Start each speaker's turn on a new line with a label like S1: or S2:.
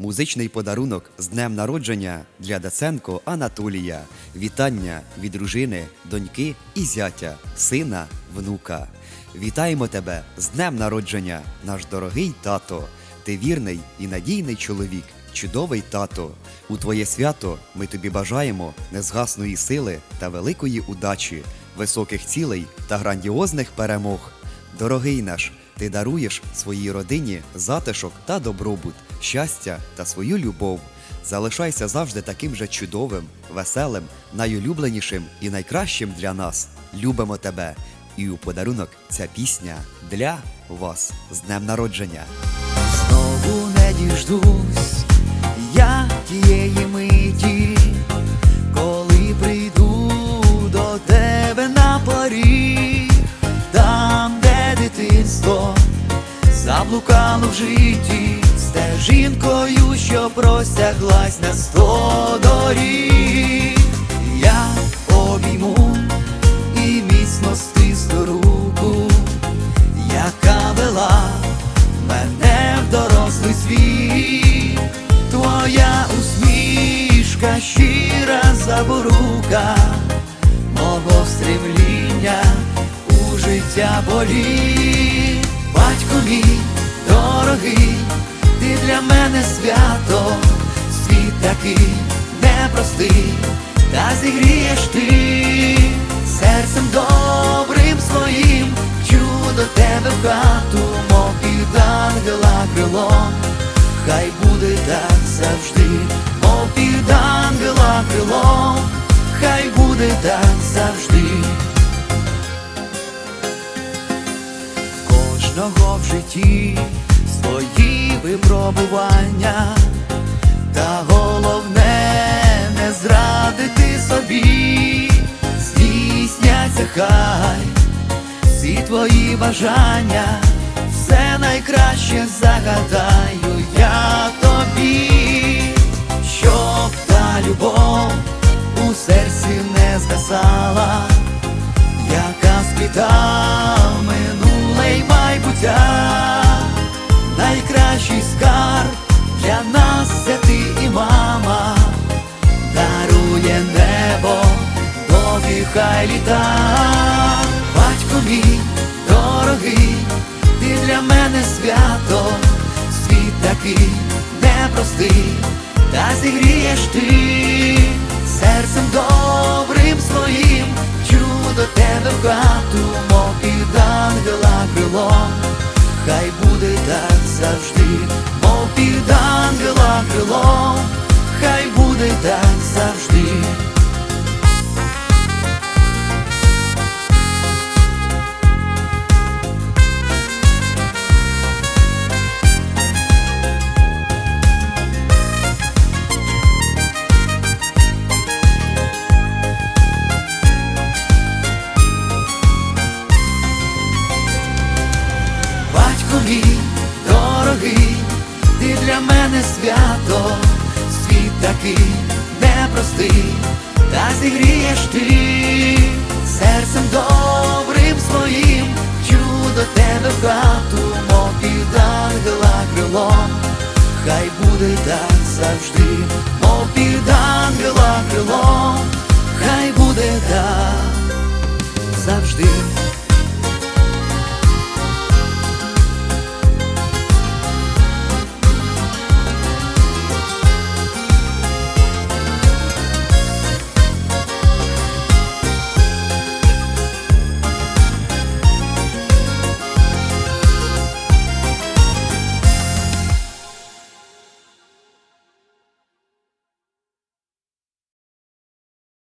S1: Музичний подарунок з днем народження для Даценко Анатолія. Вітання від дружини, доньки і зятя, сина, внука. Вітаємо тебе з днем народження, наш дорогий тато. Ти вірний і надійний чоловік, чудовий тато. У твоє свято ми тобі бажаємо незгасної сили та великої удачі, високих цілей та грандіозних перемог. Дорогий наш, ти даруєш своїй родині затишок та добробут, щастя та свою любов. Залишайся завжди таким же чудовим, веселим, найулюбленішим і найкращим для нас. Любимо тебе! І у подарунок ця пісня для вас з днем народження.
S2: Знову не діждусь я тієї миті, коли прийду до тебе на поріг, там, де дитинство заблукало в житті, стежинкою, що простяглась на сто доріг. Я обійму і міцно стисну руку, яка вела мене в дорослий світ, твоя усмішка, щира заборука, мого стремління у життя болі, батько мій дорогий, ти для мене свято, світ такий непростий, та зігрієш ти серцем добрим своїм, чудо тебе в хату, мов під ангела крилом, хай буде так завжди, мов під ангела крилом, хай буде так завжди. Кожного в житті свої випробування, та головне не зрадити собі, здійсняться хай всі твої бажання, все найкраще загадаю я тобі, хай літа, батько мій дорогий, ти для мене свято, світ такий непростий, та зігрієш ти. Серцем добрим своїм, чудо тебе в хату, мов під ангела крилом, хай буде так завжди, мов під ангела крилом, хай буде так завжди. Батько мій дорогий, ти для мене свято, світ такий непростий, та зігрієш ти серцем добрим своїм, чудо тебе в хату, мов під ангела крилом, хай буде так завжди, мов під ангела крилом, хай буде так завжди.